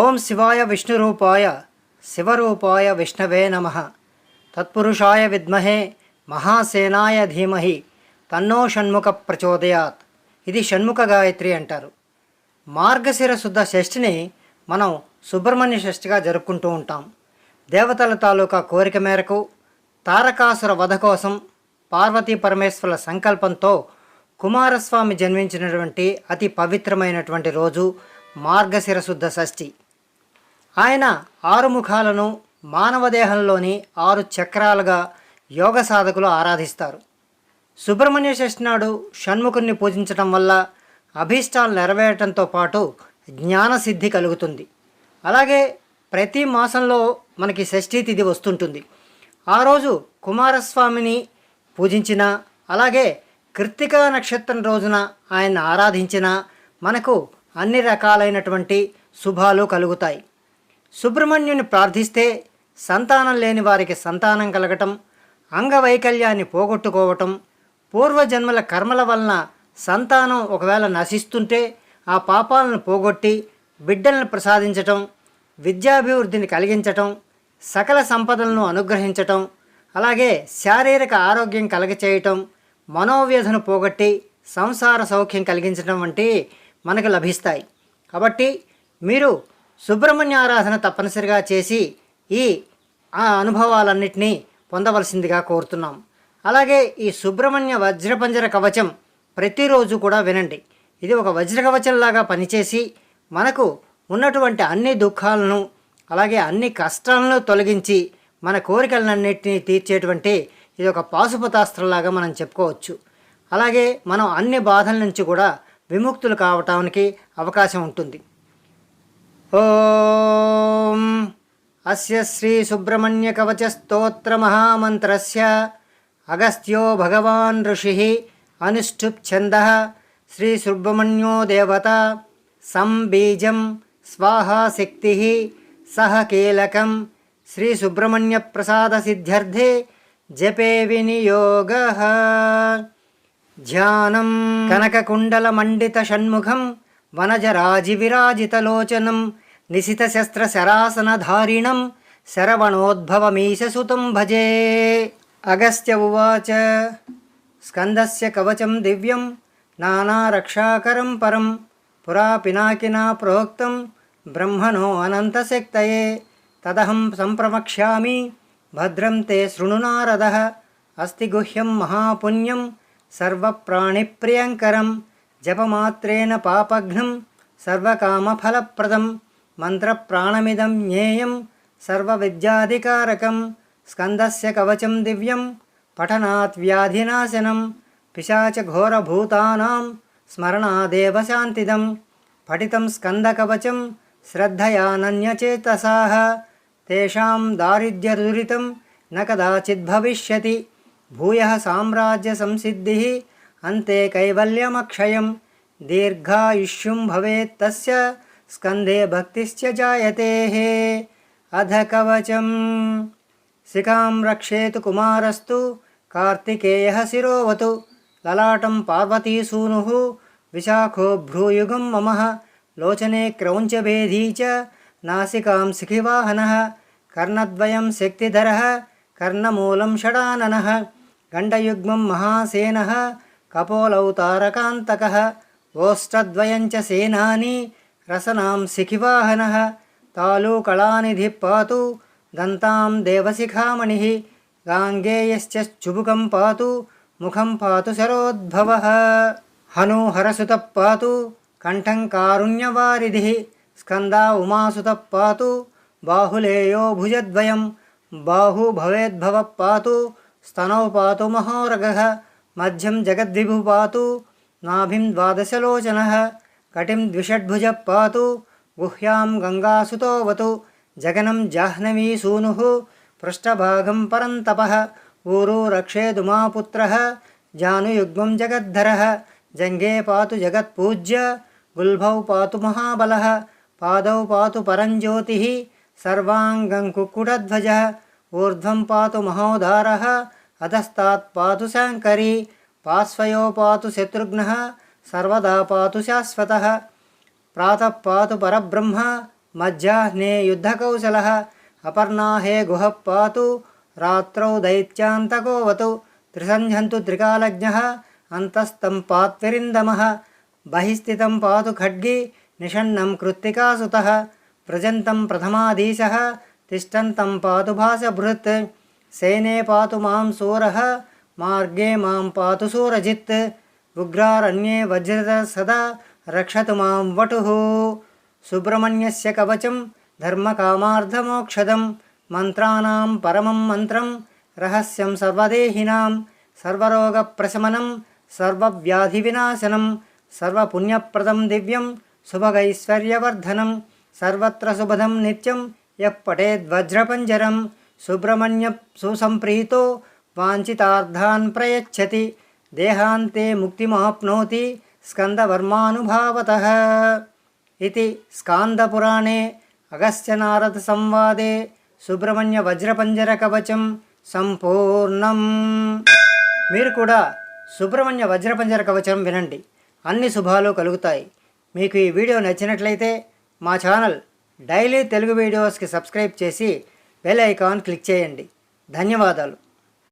ఓం శివాయ విష్ణురూపాయ శివరూపాయ విష్ణవే నమ. తత్పురుషాయ విద్మహే మహాసేనాయ ధీమహి తన్నో షణ్ముఖ ప్రచోదయాత్. ఇది షణ్ముఖ గాయత్రి అంటారు. మార్గశిర శుద్ధ షష్ఠిని మనం సుబ్రహ్మణ్య షష్ఠిగా జరుపుకుంటూ ఉంటాం. దేవతల తాలూకా కోరిక మేరకు తారకాసుర వధ కోసం పార్వతీ పరమేశ్వరుల సంకల్పంతో కుమారస్వామి జన్మించినటువంటి అతి పవిత్రమైనటువంటి రోజు మార్గశిర శుద్ధ షష్ఠి. ఆయన ఆరు ముఖాలను మానవ దేహంలోని ఆరు చక్రాలుగా యోగ సాధకులు ఆరాధిస్తారు. సుబ్రహ్మణ్య షష్ఠి నాడు షణ్ముఖుని పూజించటం వల్ల అభీష్టాలు నెరవేరటంతో పాటు జ్ఞానసిద్ధి కలుగుతుంది. అలాగే ప్రతి మాసంలో మనకి షష్ఠీ తిథి వస్తుంటుంది. ఆ రోజు కుమారస్వామిని పూజించిన అలాగే కృత్తికా నక్షత్రం రోజున ఆయన ఆరాధించిన మనకు అన్ని రకాలైనటువంటి శుభాలు కలుగుతాయి. సుబ్రహ్మణ్యుని ప్రార్థిస్తే సంతానం లేని వారికి సంతానం కలగటం అంగవైకల్యాన్ని పోగొట్టుకోవటం పూర్వజన్మల కర్మల వలన సంతానం ఒకవేళ నశిస్తుంటే ఆ పాపాలను పోగొట్టి బిడ్డలను ప్రసాదించటం విద్యాభివృద్ధిని కలిగించటం సకల సంపదలను అనుగ్రహించటం అలాగే శారీరక ఆరోగ్యం కలగచేయటం మనోవ్యధను పోగొట్టి సంసార సౌఖ్యం కలిగించడం వంటి మనకు లభిస్తాయి. కాబట్టి మీరు సుబ్రహ్మణ్య ఆరాధన తప్పనిసరిగా చేసి ఈ ఆ అనుభవాలన్నింటినీ పొందవలసిందిగా కోరుతున్నాం. అలాగే ఈ సుబ్రహ్మణ్య వజ్రపంజర కవచం ప్రతిరోజు కూడా వినండి. ఇది ఒక వజ్ర కవచంలాగా పనిచేసి మనకు ఉన్నటువంటి అన్ని దుఃఖాలను అలాగే అన్ని కష్టాలను తొలగించి మన కోరికలన్నింటినీ తీర్చేటువంటి ఇది ఒక పాశుపతాస్త్రంలాగా మనం చెప్పుకోవచ్చు. అలాగే మనం అన్ని బాధల నుంచి కూడా విముక్తులు కావటానికి అవకాశం ఉంటుంది. ఓం. అస్య శ్రీ సుబ్రహ్మణ్య కవచ స్తోత్ర మహామంత్రస్య. అగస్త్యో భగవాన్ ఋషి అనుష్ఠుప్ ఛంద. శ్రీ సుబ్రహ్మణ్యో దేవత. సంబీజం స్వాహాశక్తి సహ కీలకం. శ్రీ సుబ్రహ్మణ్య ప్రసాద సిద్ధ్యర్థే జపే వినియోగ ధ్యానం కనకకుండలమండిత షణ్ముఖం వనజరాజివిరాజితలోచనం నిశితశస్త్రశరాసనధారిణం శరవణోద్భవమీశసుతం భజే అగస్త్య ఉవాచ స్కందస్య కవచం దివ్యం నానారక్షాకరం పరం పురా పినాకినా ప్రోక్తం బ్రహ్మణో అనంతశక్తయే తదహం సంప్రమక్ష్యామి భద్రం తే శృణు మంత్రప్రాణమిదం జ్ఞేయం సర్వవిద్యాధికారకం స్కందస్య కవచం దివ్యం పఠనాత్ వ్యాధినాశనం పిశాచఘోరభూతానాం స్మరణాదేవ శాంతిదం పఠితం స్కందకవచం శ్రద్ధయానన్యచేతసాः తేషాం దారిద్ర్యదురితం న కదాచిద్ భవిష్యతి భూయः సామ్రాజ్యసంసిద్ధిः అంతే కైవల్యమక్షయం దీర్ఘాయుష్యం భవేత్ తస్య స్కందే భక్తిశ్చ జాయతే అధ కవచం. శిఖాం రక్షేతు కుమారస్తు కార్తికేయ శిరోవతు. లలాటం పార్వతీసూను విశాఖో భ్రూయుగం మమ. లోచనే క్రౌంచభేదీ చ. నాసికాం శిఖివాహన. కర్ణద్వయం శక్తిధర. కర్ణమూలం షడానన. గండయుగ్మం మహాసేన. కపోలౌ తారకాంతక ఓష్టద్వయం చ సేనాని. రసనాం శిఖివాహన తాళూకళానిధి పాతు దంతాం దేవశిఖామణి గాంగేయశ్చుబుకం పాతు ముఖం పాతు శరోద్భవ హనుహరసుత పాతు కంఠం కారుణ్యవారిధి స్కందా ఉమాసుత పాతు బాహులేయో భుజద్వయం బాహు భవేద్భవ పాతు స్తనౌ పాతు మహోరగ మధ్యం జగద్విభు పాతు నాభిం ద్వాదశలోచన కటిం ద్విషడ్భుజ పాతు గుహ్యాం గంగాసుతోవతు జగనం జాహ్నవీ సూను పృష్ఠభాగం పరంతప ఊరు రక్షేదుమాపుత్ర జానుయుగ్మం జగద్ధర జంగే పాతు జగత్పూజ్య గుల్భౌ పాతు మహాబల పాదౌ పాతు పరంజ్యోతి సర్వాంగం కుక్కుటధ్వజ ఊర్ధ్వం పాతు మహోదార అధస్తాత్ పాతు శాంకరీ పార్శ్వయో పాతు శత్రుఘ్న సర్వదా పాతు శాశ్వత. ప్రాతః పాతు పరబ్రహ్మ మధ్యాహ్నే యుద్ధకౌశల. అపర్ణాహే గుహ పాతు రాత్రౌ దైత్యాంతకోవతు త్రిసంజంతు త్రికాలజ్ఞ అంతస్తం పాత్విరిందమ. బహిస్థితం పాతు ఖడ్గి నిషన్నం కృత్తికాసుత. వ్రజంతం ప్రథమాధీశ తిష్టంతం పాతు భాసభృత్ సేనే పాతు మాం సూర మార్గే మాం పాతు సూరజిత్. ఉగ్రారణ్యే వజ్రత సదా రక్షతు మాం వటు. సుబ్రహ్మణ్యస్య కవచం ధర్మకామార్థమోక్షదం మంత్రానాం పరమం మంత్రం రహస్యం సర్వదేహినాం సర్వరోగప్రశమనం సర్వవ్యాధివినాశనం సర్వపుణ్యప్రదం దివ్యం శుభగైశ్వర్యవర్ధనం సర్వత్ర శుభదం నిత్యం యపటేద్వజ్రపంజరం సుబ్రహ్మణ్య సుసంప్రీతో వాంఛితార్థాన్ ప్రయచ్చతి దేహాంతే ముక్తిమాప్నోతి స్కందవర్మానుభావత ఇది స్కాందపురాణే అగస్త్యనారద సంవాదే సుబ్రహ్మణ్య వజ్రపంజర కవచం సంపూర్ణం. మీరు కూడా సుబ్రహ్మణ్య వజ్రపంజర కవచం వినండి. అన్ని శుభాలు కలుగుతాయి. మీకు ఈ వీడియో నచ్చినట్లయితే మా ఛానల్ డైలీ తెలుగు వీడియోస్కి సబ్స్క్రైబ్ చేసి బెల్ ఐకాన్ క్లిక్ చేయండి. ధన్యవాదాలు.